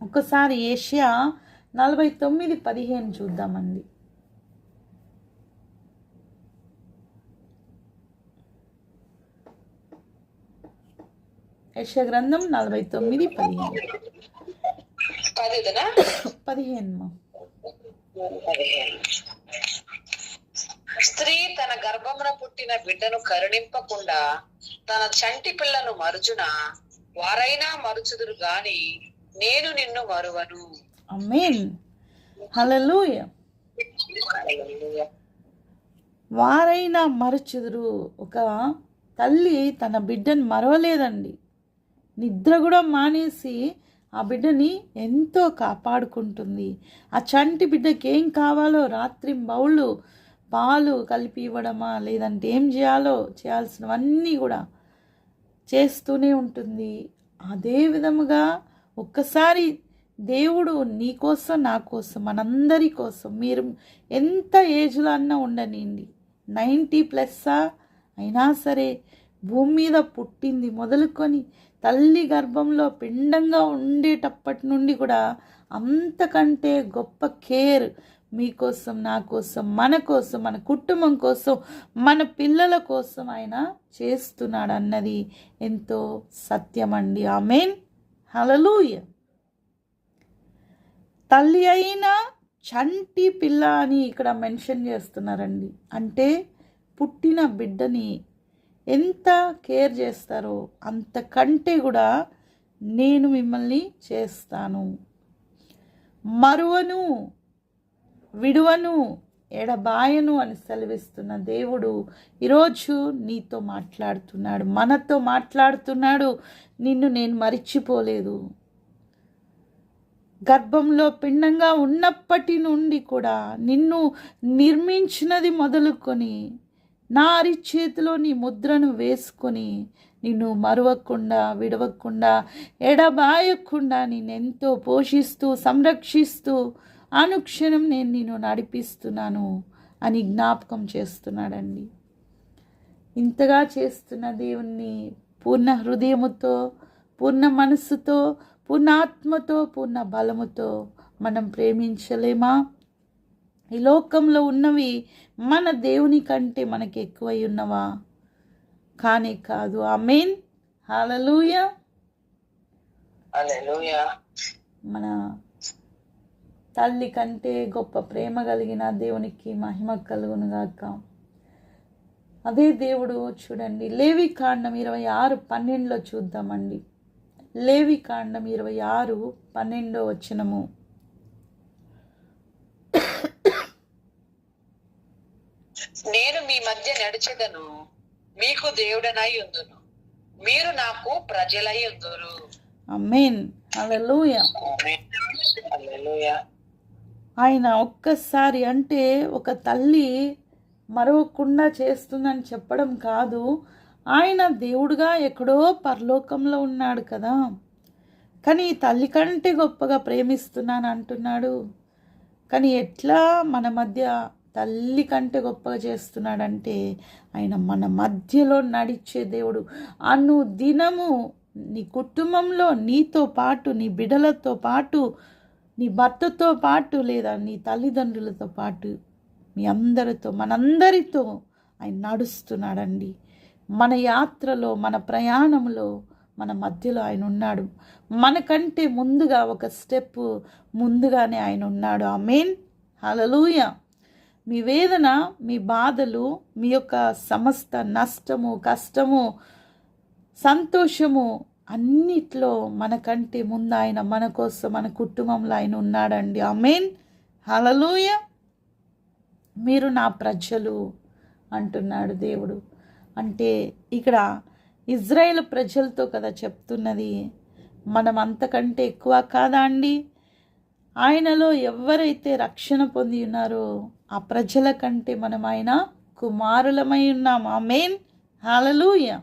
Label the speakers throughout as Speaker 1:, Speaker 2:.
Speaker 1: ఒకసారి ఏషియా నలభై తొమ్మిది పదిహేను చూద్దామండి. యశ గ్రంథం నలభై తొమ్మిది పదిహేను. పదిహేను.
Speaker 2: స్త్రీ తన గర్భమున పుట్టిన బిడ్డను కరుణింపకుండా తన చంటి పిల్లను మరుచున వారైనా మరుచుదురు గాని నేను నిన్ను మరువను.
Speaker 1: అమేన్ వారైనా మరచుదురు. ఒక తల్లి తన బిడ్డను మరవలేదండి. నిద్ర కూడా మానేసి ఆ బిడ్డని ఎంతో కాపాడుకుంటుంది. ఆ చంటి బిడ్డకి ఏం కావాలో రాత్రి బౌళ్ళు పాలు కలిపి ఇవ్వడమా లేదంటే ఏం చేయాలో చేయాల్సినవన్నీ కూడా చేస్తూనే ఉంటుంది. అదే విధముగా ఒక్కసారి దేవుడు నీ కోసం నా కోసం మనందరి కోసం మీరు ఎంత ఏజ్లో అన్నా ఉండనివ్వండి నైంటీ ప్లస్సా? అయినా సరే భూమి మీద పుట్టింది మొదలుకొని తల్లి గర్భంలో పిండంగా ఉండేటప్పటి నుండి కూడా అంతకంటే గొప్ప కేర్ మీకోసం నా కోసం మన కోసం మన కుటుంబం కోసం మన పిల్లల కోసం ఆయన చేస్తున్నాడు అన్నది ఎంతో సత్యమండి. ఆమెన్. హలలుయ తల్లి అయిన చంటి పిల్ల అని ఇక్కడ మెన్షన్ చేస్తున్నారండి. అంటే పుట్టిన బిడ్డని ఎంత కేర్ చేస్తారో అంతకంటే కూడా నేను మిమ్మల్ని చేస్తాను. మరువను విడువను ఎడబాయను అని సెలవిస్తున్న దేవుడు ఈరోజు నీతో మాట్లాడుతున్నాడు మనతో మాట్లాడుతున్నాడు నిన్ను నేను మరిచిపోలేదు. గర్భంలో పిండంగా ఉన్నప్పటి నుండి కూడా నిన్ను నిర్మించినది మొదలుకొని నా అరిచేతిలో నీ ముద్రను వేసుకొని నిన్ను మరవకుండా విడవకుండా ఎడబాయకుండా నేనెంతో పోషిస్తూ సంరక్షిస్తూ అనుక్షణం నేను నిన్ను నడిపిస్తున్నాను అని జ్ఞాపకం చేస్తున్నాడండి. ఇంతగా చేస్తున్న దేవుణ్ణి పూర్ణ హృదయముతో పూర్ణ మనస్సుతో పూర్ణ ఆత్మతో పూర్ణ బలముతో మనం ప్రేమించలేమా? ఈ లోకంలో ఉన్నవి మన దేవుని కంటే మనకి ఎక్కువై ఉన్నవా? కానే కాదు. ఆ మెయిన్
Speaker 2: హల్లెలూయా.
Speaker 1: మన తల్లి కంటే గొప్ప ప్రేమ కలిగిన దేవునికి మహిమ కలుగును గాక అదే దేవుడు చూడండి లేవి కాండం ఇరవై ఆరు పన్నెండులో చూద్దామండి. లేవి కాండం ఇరవై ఆరు పన్నెండో వచనము.
Speaker 2: నేను మీ మధ్య నడిచెదను మీకు దేవుడనై ఉందును. మీరు నాకు ప్రజలై ఉందురు.
Speaker 1: అమ్మేన్ హల్లెలూయ.
Speaker 2: హల్లెలూయా.
Speaker 1: ఆయన ఒక్కసారి అంటే ఒక తల్లి మరవకుండా చేస్తుందని చెప్పడం కాదు. ఆయన దేవుడుగా ఎక్కడో పరలోకంలో ఉన్నాడు కదా. కానీ తల్లి కంటే గొప్పగా ప్రేమిస్తున్నాను అంటున్నాడు. కానీ ఎట్లా మన మధ్య తల్లి కంటే గొప్పగా చేస్తున్నాడంటే ఆయన మన మధ్యలో నడిచే దేవుడు. అను దినము నీ కుటుంబంలో నీతో పాటు నీ బిడ్డలతో పాటు నీ భర్తతో పాటు లేదా నీ తల్లిదండ్రులతో పాటు మీ అందరితో మనందరితో ఆయన నడుస్తున్నాడండి. మన యాత్రలో మన ప్రయాణంలో మన మధ్యలో ఆయన ఉన్నాడు. మనకంటే ముందుగా ఒక స్టెప్ ముందుగానే ఆయన ఉన్నాడు. ఆ మెయిన్ హలలుయ మీ వేదన మీ బాధలు మీ యొక్క సమస్త నష్టము కష్టము సంతోషము అన్నిట్లో మనకంటే ముందు ఆయన మన కోసం మన కుటుంబంలో ఆయన ఉన్నాడండి. ఆమెన్. హలలుయ మీరు నా ప్రజలు అంటున్నాడు దేవుడు. అంటే ఇక్కడ ఇజ్రాయేల్ ప్రజలతో కదా చెప్తున్నది. మనం అంతకంటే ఎక్కువ కాదా అండి? ఆయనలో ఎవరైతే రక్షణ పొంది ఉన్నారో ఆ ప్రజల కంటే మనం ఆయన కుమారులమై ఉన్నాం. ఆ మెయిన్ హాలలుయ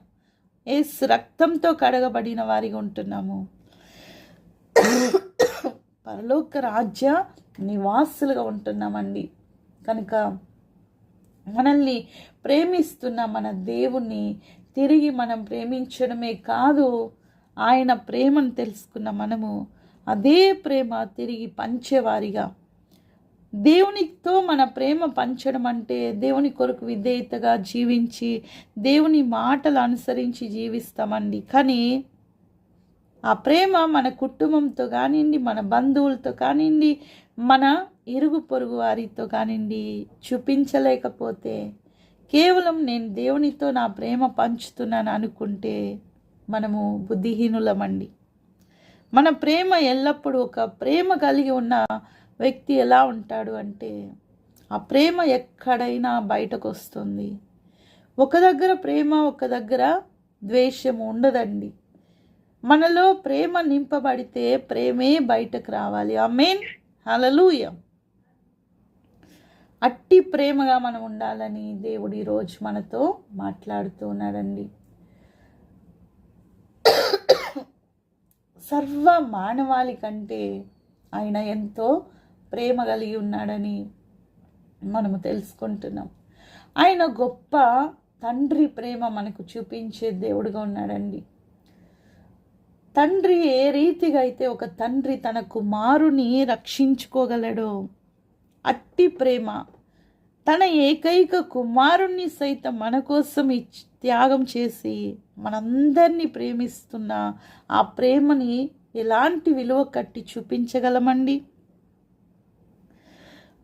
Speaker 1: ఏస్ రక్తంతో కడగబడిన వారిగా ఉంటున్నాము. పరలోక రాజ్య నివాసులుగా ఉంటున్నామండి. కనుక మనల్ని ప్రేమిస్తున్న మన దేవుణ్ణి తిరిగి మనం ప్రేమించడమే కాదు ఆయన ప్రేమను తెలుసుకున్న మనము అదే ప్రేమ తిరిగి పంచేవారిగా దేవునితో మన ప్రేమ పంచడం అంటే దేవుని కొరకు విధేయతగా జీవించి దేవుని మాటలు అనుసరించి జీవిస్తామండి. కానీ ఆ ప్రేమ మన కుటుంబంతో కానివ్వండి మన బంధువులతో కానివ్వండి మన ఇరుగు పొరుగు వారితో కానివ్వండి చూపించలేకపోతే కేవలం నేను దేవునితో నా ప్రేమ పంచుతున్నాను అనుకుంటే మనము బుద్ధిహీనులమండి. మన ప్రేమ ఎల్లప్పుడూ ఒక ప్రేమ కలిగి ఉన్న వ్యక్తి ఎలా ఉంటాడు అంటే ఆ ప్రేమ ఎక్కడైనా బయటకు వస్తుంది ఒక దగ్గర ప్రేమ ఒక దగ్గర ద్వేషం ఉండదండి. మనలో ప్రేమ నింపబడితే ప్రేమే బయటకు రావాలి. ఆ మెయిన్ హలలుయ అట్టి ప్రేమగా మనం ఉండాలని దేవుడు ఈరోజు మనతో మాట్లాడుతూ ఉన్నాడండి సర్వ మానవాళి కంటే ఆయన ఎంతో ప్రేమ కలిగి ఉన్నాడని మనము తెలుసుకుంటున్నాం. ఆయన గొప్ప తండ్రి ప్రేమ మనకు చూపించే దేవుడుగా ఉన్నాడండి. తండ్రి ఏ రీతిగా అయితే ఒక తండ్రి తన కుమారుని రక్షించుకోగలడో అట్టి ప్రేమ తన ఏకైక కుమారుణ్ణి సైతం మన కోసం త్యాగం చేసి మనందరినీ ప్రేమిస్తున్న ఆ ప్రేమని ఎలాంటి విలువ కట్టి చూపించగలమండి?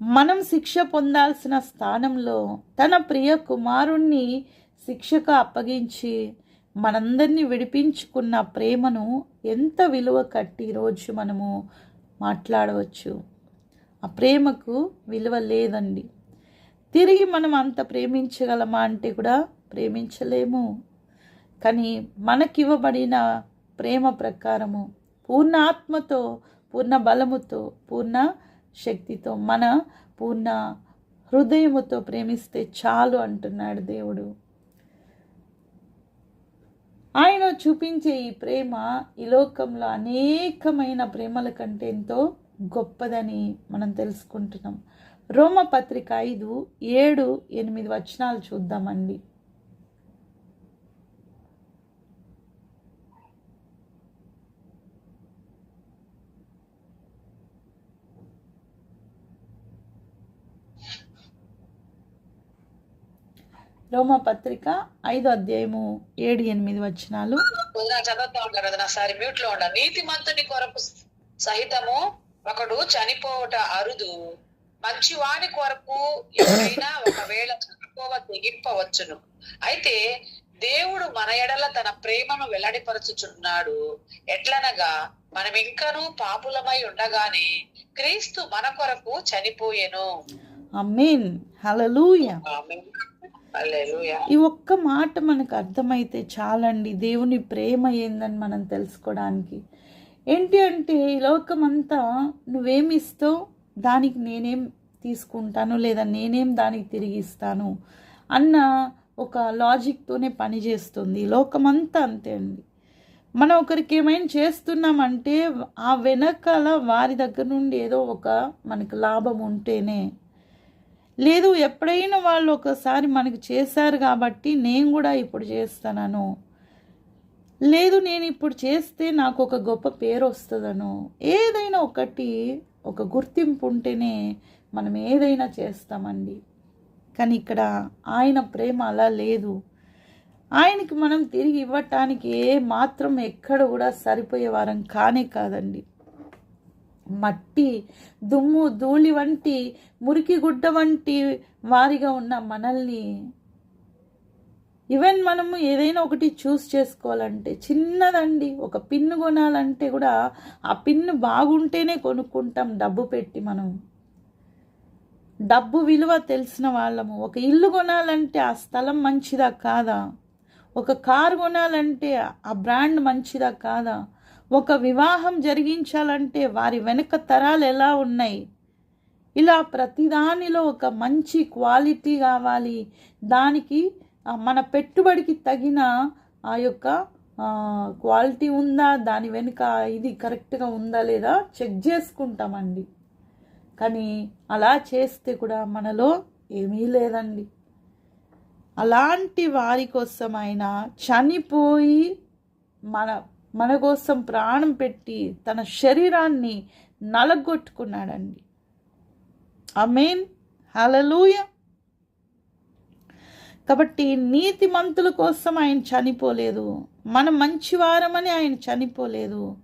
Speaker 1: మనం శిక్ష పొందాల్సిన స్థానంలో తన ప్రియ కుమారుణ్ణి శిక్షకు అప్పగించి మనందరినీ విడిపించుకున్న ప్రేమను ఎంత విలువ కట్టి రోజు మనము మాట్లాడవచ్చు? ఆ ప్రేమకు విలువ లేదండి. తిరిగి మనం అంత ప్రేమించగలమా అంటే కూడా ప్రేమించలేము. కానీ మనకివ్వబడిన ప్రేమ ప్రకారము పూర్ణ ఆత్మతో పూర్ణ బలముతో పూర్ణ శక్తితో మన పూర్ణ హృదయముతో ప్రేమిస్తే చాలు అంటున్నాడు దేవుడు. ఆయన చూపించే ఈ ప్రేమ ఈ లోకంలో అనేకమైన ప్రేమల కంటే ఎంతో గొప్పదని మనం తెలుసుకుంటున్నాం. రోమ పత్రిక ఐదు ఏడు ఎనిమిది వచనాలు చూద్దామండి. రోమ పత్రిక ఐదు అధ్యాయము ఏడు ఎనిమిది
Speaker 2: వదిన చదువుతా ఉంటారు కదా సారి మ్యూట్లో ఉండాలి నీతి మంతుని కొరకు సహితము ఒకడు చనిపోవట అరుదు. మంచివాని కొరకు ఎవరైనా ఒకవేళ చనిపోవ తెగింపవచ్చును. అయితే దేవుడు మన ఎడల తన ప్రేమను వెల్లడిపరచుచున్నాడు. ఎట్లనగా మనం ఇంకనూ పాపులమై ఉండగానే క్రీస్తు మన కొరకు చనిపోయెను.
Speaker 1: అమ్మేన్ హలలుయా. ఈ ఒక్క మాట మనకు అర్థమైతే చాలండి. దేవుని ప్రేమ ఏందని మనం తెలుసుకోవడానికి. ఏంటి అంటే ఈ లోకమంతా నువ్వేమి ఇస్తావు? దానికి నేనేం తీసుకుంటాను? లేదా నేనేం దానికి తిరిగి ఇస్తాను? అన్న ఒక లాజిక్తోనే పనిచేస్తుంది ఈ లోకమంతా అంతే అండి. మనం ఒకరికి ఏమైనా చేస్తున్నామంటే ఆ వెనకాల వారి దగ్గర నుండి ఏదో ఒక మనకు లాభం ఉంటేనే లేదు ఎప్పుడైనా వాళ్ళు ఒకసారి మనకు చేశారు కాబట్టి నేను కూడా ఇప్పుడు చేస్తానను. లేదు నేను ఇప్పుడు చేస్తే నాకు ఒక గొప్ప పేరు వస్తుందను. ఏదైనా ఒకటి ఒక గుర్తింపు ఉంటేనే మనం ఏదైనా చేస్తామండి. కానీ ఇక్కడ ఆయన ప్రేమ అలా లేదు. ఆయనకి మనం తిరిగి ఇవ్వటానికి ఏ మాత్రం ఎక్కడ కూడా సరిపోయే వారం కానే కాదండి. మట్టి దుమ్ము ధూళి వంటి మురికి గుడ్డ వంటి వారిగా ఉన్న మనల్ని. ఈవెన్ మనము ఏదైనా ఒకటి చూస్ చేసుకోవాలంటే చిన్నదండి ఒక పిన్ను కొనాలంటే కూడా ఆ పిన్ను బాగుంటేనే కొనుక్కుంటాం డబ్బు పెట్టి మనం. డబ్బు విలువ తెలిసిన వాళ్ళము. ఒక ఇల్లు కొనాలంటే ఆ స్థలం మంచిదా కాదా? ఒక కారు కొనాలంటే ఆ బ్రాండ్ మంచిదా కాదా? ఒక వివాహం జరిగించాలంటే వారి వెనుక తరాలు ఎలా ఉన్నాయి? ఇలా ప్రతిదానిలో ఒక మంచి క్వాలిటీ కావాలి. దానికి మన పెట్టుబడికి తగిన ఆ యొక్క క్వాలిటీ ఉందా? దాని వెనుక ఇది కరెక్ట్గా ఉందా లేదా? చెక్ చేసుకుంటామండి. కానీ అలా చేస్తే కూడా మనలో ఏమీ లేదండి. అలాంటి వారి కోసం చనిపోయి మన మన కోసం ప్రాణం పెట్టి తన శరీరాన్ని నలగొట్టుకున్నాడండి. అమేన్ హలలూయ కాబట్టి నీతిమంతుల కోసం ఆయన చనిపోలేదు. మన మంచివారమని ఆయన చనిపోలేదు.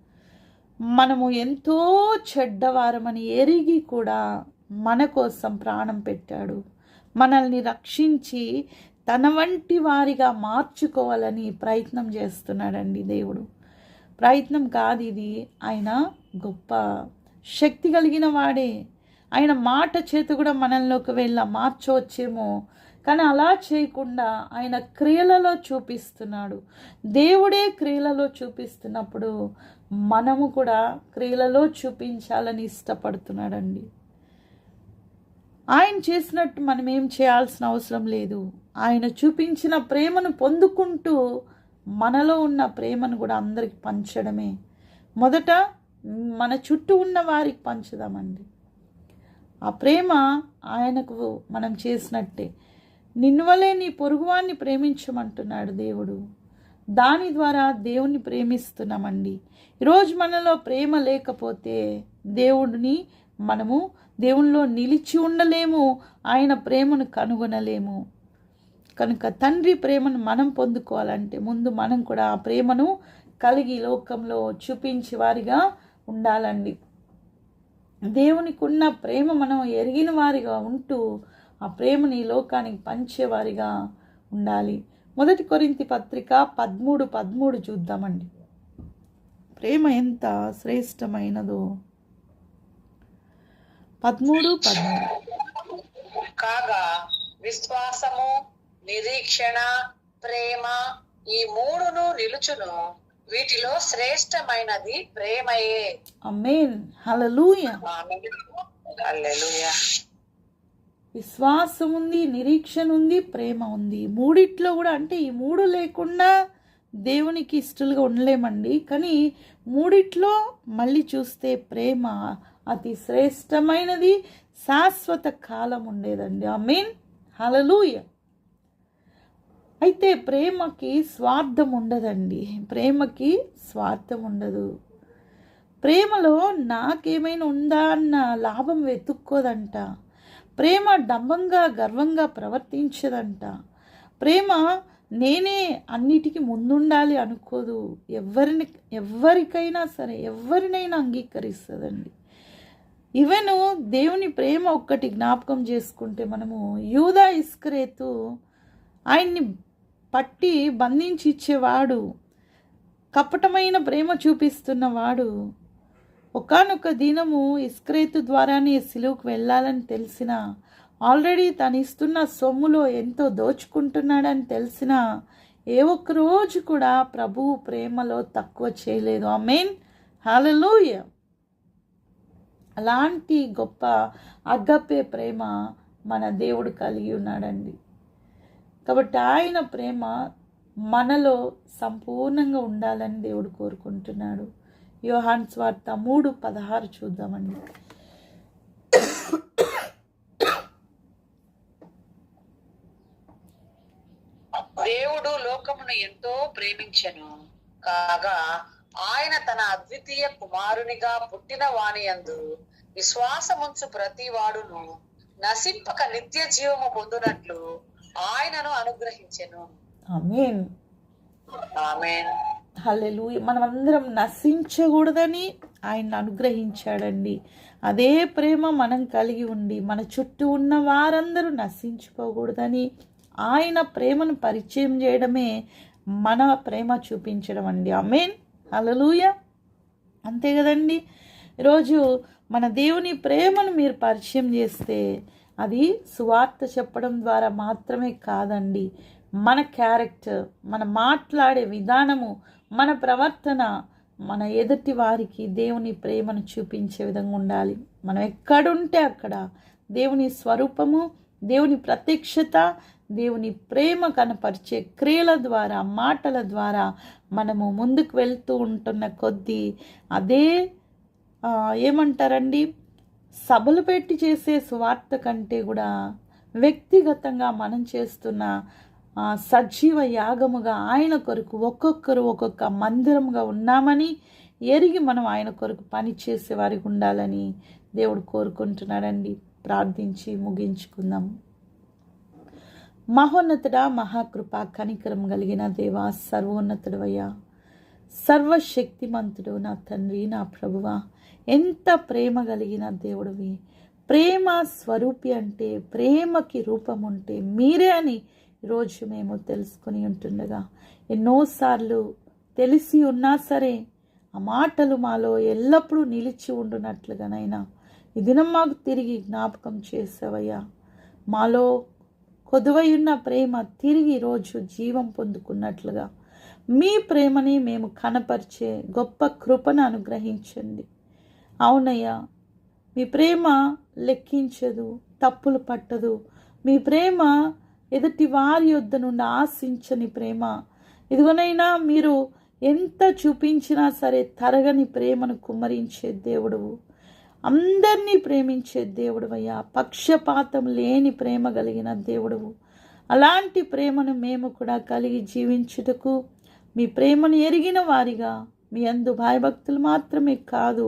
Speaker 1: మనము ఎంతో చెడ్డవారమని ఎరిగి కూడా మన కోసం ప్రాణం పెట్టాడు. మనల్ని రక్షించి తన వంటి వారిగా మార్చుకోవాలని ప్రయత్నం చేస్తున్నాడండి దేవుడు. ప్రయత్నం కాదు ఇది. ఆయన గొప్ప శక్తి కలిగిన వాడే. ఆయన మాట చేతి కూడా మనల్లోకి వెళ్ళ మార్చవచ్చేమో. కానీ అలా చేయకుండా ఆయన క్రియలలో చూపిస్తున్నాడు. దేవుడే క్రియలలో చూపిస్తున్నప్పుడు మనము కూడా క్రియలలో చూపించాలని ఇష్టపడుతున్నాడండి. ఆయన చేసినట్టు మనం ఏం చేయాల్సిన అవసరం లేదు. ఆయన చూపించిన ప్రేమను పొందుకుంటూ మనలో ఉన్న ప్రేమను కూడా అందరికి పంచడమే. మొదట మన చుట్టూ ఉన్న వారికి పంచుదామండి. ఆ ప్రేమ ఆయనకు మనం చేసినట్టే. నిన్నువలే నీ పొరుగువాన్ని ప్రేమించమంటున్నాడు దేవుడు. దాని ద్వారా దేవుణ్ణి ప్రేమిస్తున్నామండి. ఈరోజు మనలో ప్రేమ లేకపోతే దేవుడిని మనము దేవునిలో నిలిచి ఉండలేము. ఆయన ప్రేమను కనుగొనలేము. కనుక తండ్రి ప్రేమను మనం పొందుకోవాలంటే ముందు మనం కూడా ఆ ప్రేమను కలిగి లోకంలో చూపించే వారిగా ఉండాలండి. దేవునికి ఉన్న ప్రేమ మనం ఎరిగిన వారిగా ఉంటూ ఆ ప్రేమని ఈ లోకానికి పంచేవారిగా ఉండాలి. మొదటి కొరింతి పత్రిక పదమూడు పదమూడు చూద్దామండి. ప్రేమ ఎంత శ్రేష్టమైనదో. పదమూడు పదమూడు.
Speaker 2: కాగా విశ్వాసము నిరీక్షణ ప్రేమ ఈ మూడును నిలుచును. వీటిలో శ్రేష్టమైనది ప్రేమయే.
Speaker 1: అమేన్
Speaker 2: హల్లెలూయా.
Speaker 1: విశ్వాసం ఉంది నిరీక్షణ ఉంది ప్రేమ ఉంది మూడిట్లో కూడా అంటే ఈ మూడు లేకుండా దేవునికి ఇష్టలుగా ఉండలేమండి. కానీ మూడిట్లో మళ్ళీ చూస్తే ప్రేమ అతి శ్రేష్టమైనది శాశ్వత కాలం ఉండేదండి ఐ మీన్ హలలుయ అయితే ప్రేమకి స్వార్థం ఉండదండి. ప్రేమకి స్వార్థం ఉండదు. ప్రేమలో నాకేమైనా ఉందా అన్న లాభం వెతుక్కోదంట. ప్రేమ డంబంగా గర్వంగా ప్రవర్తించదంట. ప్రేమ నేనే అన్నిటికీ ముందుండాలి అనుకోదు. ఎవరిని ఎవరికైనా సరే ఎవరినైనా అంగీకరిస్తుందండి. ఇవెను దేవుని ప్రేమ ఒక్కటి జ్ఞాపకం చేసుకుంటే మనము యూదా ఇస్కరేతు ఆయన్ని పట్టి బంధించి ఇచ్చేవాడు కపటమైన ప్రేమ చూపిస్తున్నవాడు. ఒకనొక దినము ఇస్క్రేతు ద్వారానే సిలువుకు వెళ్ళాలని తెలిసిన ఆల్రెడీ తను ఇస్తున్న సొమ్ములో ఎంతో దోచుకుంటున్నాడని తెలిసిన ఏ ఒక్క రోజు కూడా ప్రభువు ప్రేమలో తక్కువ చేయలేదు. ఆ మెయిన్ హాలలోయ అలాంటి గొప్ప అగ్గపే ప్రేమ మన దేవుడు కలిగి ఉన్నాడండి. కాబట్టి ఆయన ప్రేమ మనలో సంపూర్ణంగా ఉండాలని దేవుడు కోరుకుంటున్నాడు. యోహాన్ స్వార్త మూడు పదహారు చూద్దామండి.
Speaker 2: దేవుడు లోకమును ఎంతో ప్రేమించెను. కాగా ఆయన తన అద్వితీయ కుమారునిగా పుట్టిన వాణియందు విశ్వాసముంచు ప్రతి వాడును నశింపక నిత్య జీవము పొందునట్లు ఆయనను అనుగ్రహించెను.
Speaker 1: ఆమేన్.
Speaker 2: ఆమేన్.
Speaker 1: హల్లెలూ మనం అందరం నశించకూడదని ఆయన అనుగ్రహించాడండి. అదే ప్రేమ మనం కలిగి ఉండి మన చుట్టూ ఉన్న వారందరూ నశించుకోకూడదని ఆయన ప్రేమను పరిచయం చేయడమే మన ప్రేమ చూపించడం అండి. అమేన్ హల్లెలూయ. అంతే కదండి. ఈరోజు మన దేవుని ప్రేమను మీరు పరిచయం చేస్తే అది సువార్త చెప్పడం ద్వారా మాత్రమే కాదండి. మన క్యారెక్టర్ మన మాట్లాడే విధానము మన ప్రవర్తన మన ఎదుటి వారికి దేవుని ప్రేమను చూపించే విధంగా ఉండాలి. మనం ఎక్కడుంటే అక్కడ దేవుని స్వరూపము దేవుని ప్రత్యక్షత దేవుని ప్రేమ కనపరిచే క్రియల ద్వారా మాటల ద్వారా మనము ముందుకు వెళ్తూ ఉంటున్న కొద్దీ అదే ఏమంటారండి? సభలు పెట్టి చేసే సువార్త కంటే కూడా వ్యక్తిగతంగా మనం చేస్తున్న సజీవ యాగముగా ఆయన కొరకు ఒక్కొక్కరు ఒక్కొక్క మందిరముగా ఉన్నామని ఎరిగి మనం ఆయన కొరకు పని చేసేవారికి ఉండాలని దేవుడు కోరుకుంటున్నాడండి. ప్రార్థించి ముగించుకుందాం. మహోన్నతుడా మహాకృప కనికరం కలిగిన దేవా సర్వోన్నతుడవయ్యా. సర్వశక్తిమంతుడు నా తండ్రి నా ప్రభువ. ఎంత ప్రేమ కలిగిన దేవుడివి. ప్రేమ స్వరూపి అంటే ప్రేమకి రూపం ఉంటే మీరే అని ఈరోజు మేము తెలుసుకొని ఉంటుండగా. ఎన్నోసార్లు తెలిసి ఉన్నా సరే ఆ మాటలు మాలో ఎల్లప్పుడూ నిలిచి ఉండునట్లుగానైనా ఈ దినం మాకు తిరిగి జ్ఞాపకం చేసావయ్యా. మాలో కొదువై ఉన్న ప్రేమ తిరిగి రోజు జీవం పొందుకున్నట్లుగా. మీ ప్రేమని మేము కనపరిచే గొప్ప కృపను అనుగ్రహించండి. అవునయ్యా మీ ప్రేమ లెక్కించదు తప్పులు పట్టదు. మీ ప్రేమ ఎదుటి వారి యొద్ద నుండి ఆశించని ప్రేమ. ఇదిగోనైనా మీరు ఎంత చూపించినా సరే తరగని ప్రేమను కుమ్మరించే దేవుడు అందరినీ ప్రేమించే దేవుడవయ్యా పక్షపాతం లేని ప్రేమ కలిగిన దేవుడు అలాంటి ప్రేమను మేము కూడా కలిగి జీవించుటకు మీ ప్రేమను ఎరిగిన వారిగా మీ అందు భయభక్తులు మాత్రమే కాదు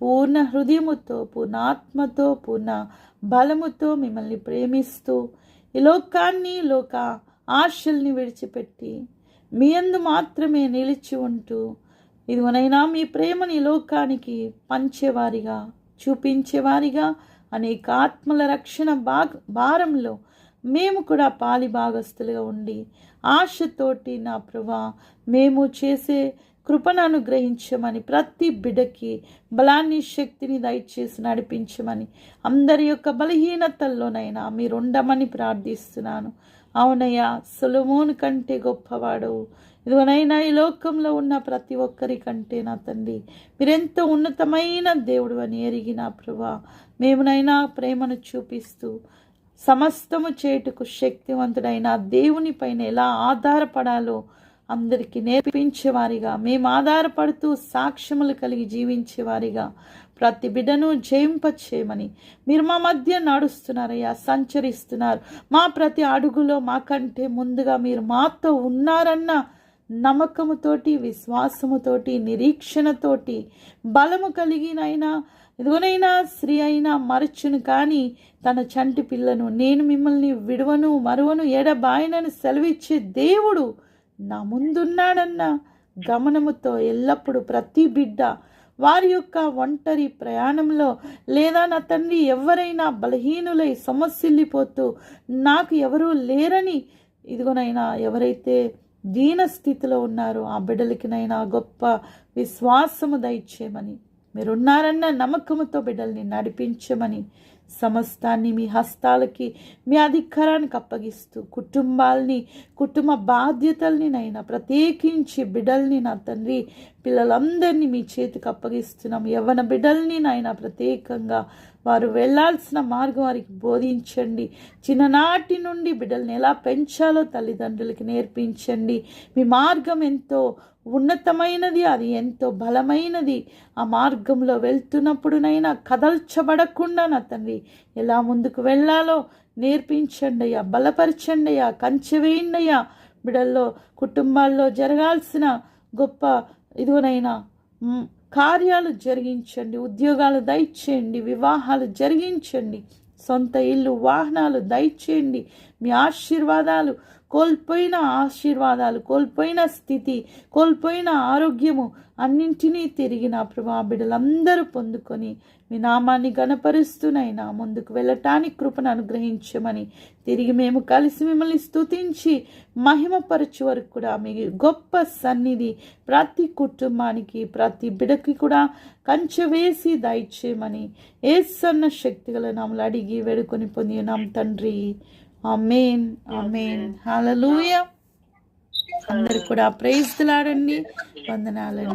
Speaker 1: పూర్ణ హృదయముతో పూర్ణ ఆత్మతో పూర్ణ బలముతో మిమ్మల్ని ప్రేమిస్తూ ఈ లోకాన్ని లోక ఆశల్ని విడిచిపెట్టి మీ అందు మాత్రమే నిలిచి ఉంటూ ఇదిగోనైనా మీ ప్రేమని లోకానికి పంచేవారిగా చూపించేవారిగా అనేక ఆత్మల రక్షణ భాగ భారంలో మేము కూడా పాలి భాగస్తులుగా ఉండి ఆశతోటి నా ప్రభా మేము చేసే కృపను అనుగ్రహించమని ప్రతి బిడకి బలాన్ని శక్తిని దయచేసి నడిపించమని అందరి యొక్క బలహీనతల్లోనైనా మీరు ఉండమని ప్రార్థిస్తున్నాను. అవునయ్యా సులమోను కంటే గొప్పవాడు. ఇదిగోనైనా ఈ లోకంలో ఉన్న ప్రతి ఒక్కరి కంటే నా తండ్రి. మీరెంతో ఉన్నతమైన దేవుడు అని ఎరిగిన ప్రభా మేమునైనా ప్రేమను చూపిస్తూ సమస్తము చేటుకు శక్తివంతుడైన దేవుని పైన ఎలా ఆధారపడాలో అందరికీ నేర్పించేవారిగా. మేము ఆధారపడుతూ సాక్ష్యములు కలిగి జీవించేవారిగా. ప్రతి బిడ్డను జయింపచేయమని. మీరు మా మధ్య నడుస్తున్నారయ్యా సంచరిస్తున్నారు. మా ప్రతి అడుగులో మాకంటే ముందుగా మీరు మాతో ఉన్నారన్న నమ్మకముతోటి విశ్వాసముతోటి నిరీక్షణతోటి బలము కలిగినైనా ఇదిగోనైనా స్త్రీ అయినా మరచును కానీ తన చంటి పిల్లను నేను మిమ్మల్ని విడువను మరువను ఎడబాయనని సెలవిచ్చే దేవుడు నా ముందున్నాడన్న గమనముతో ఎల్లప్పుడూ ప్రతి బిడ్డ వారి యొక్క ఒంటరి ప్రయాణంలో లేదా నా తండ్రి ఎవరైనా బలహీనులై సమస్యల్లిపోతూ నాకు ఎవరూ లేరని ఇదిగోనైనా ఎవరైతే దీన స్థితిలో ఉన్నారో ఆ బిడ్డలకినైనా గొప్ప విశ్వాసము దయచేయమని మీరున్నారన్న నమ్మకముతో బిడ్డల్ని నడిపించమని సమస్తాన్ని మీ హస్తాలకి మీ అధికారానికి అప్పగిస్తూ కుటుంబాల్ని కుటుంబ బాధ్యతల్ని నైనా ప్రత్యేకించి బిడ్డల్ని నా తండ్రి పిల్లలందరినీ మీ చేతికి అప్పగిస్తున్నాం. యవ్వన బిడ్డల్ని నాయన ప్రత్యేకంగా వారు వెళ్ళాల్సిన మార్గం వారికి బోధించండి. చిన్ననాటి నుండి బిడ్డల్ని ఎలా పెంచాలో తల్లిదండ్రులకి నేర్పించండి. మీ మార్గం ఎంతో ఉన్నతమైనది అది ఎంతో బలమైనది. ఆ మార్గంలో వెళ్తున్నప్పుడునైనా కదల్చబడకుండా నా తండ్రి ఎలా ముందుకు వెళ్ళాలో నేర్పించండి అయ్యా బలపరచండి అయ్యా కంచె వేయండి అయ్యా. బిడల్లో కుటుంబాల్లో జరగాల్సిన గొప్ప ఇదిగోనైనా కార్యాలు జరిగించండి ఉద్యోగాలు దయచేయండి వివాహాలు జరిగించండి సొంత ఇల్లు వాహనాలు దయచేయండి మీ ఆశీర్వాదాలు కోల్పోయిన ఆశీర్వాదాలు కోల్పోయిన స్థితి కోల్పోయిన ఆరోగ్యము అన్నింటినీ తిరిగి నా ప్రభా బిడ్డలందరూ పొందుకొని మీ నామాన్ని గణపరుస్తూనైనా ముందుకు వెళ్ళటానికి కృపను అనుగ్రహించమని తిరిగి మేము కలిసి మిమ్మల్ని స్తుతించి మహిమపరచు వరకు కూడా మీ గొప్ప సన్నిధి ప్రతి కుటుంబానికి ప్రతి బిడకి కూడా కంచె వేసి దయచేయమని ఏసన్న శక్తిగల నామలు అడిగి వేడుకొని పొందినాం తండ్రి. ఆమెన్ ఆమెన్ హల్లెలూయా అందరు కూడా ప్రైజ్లాడండి వందనాలండి.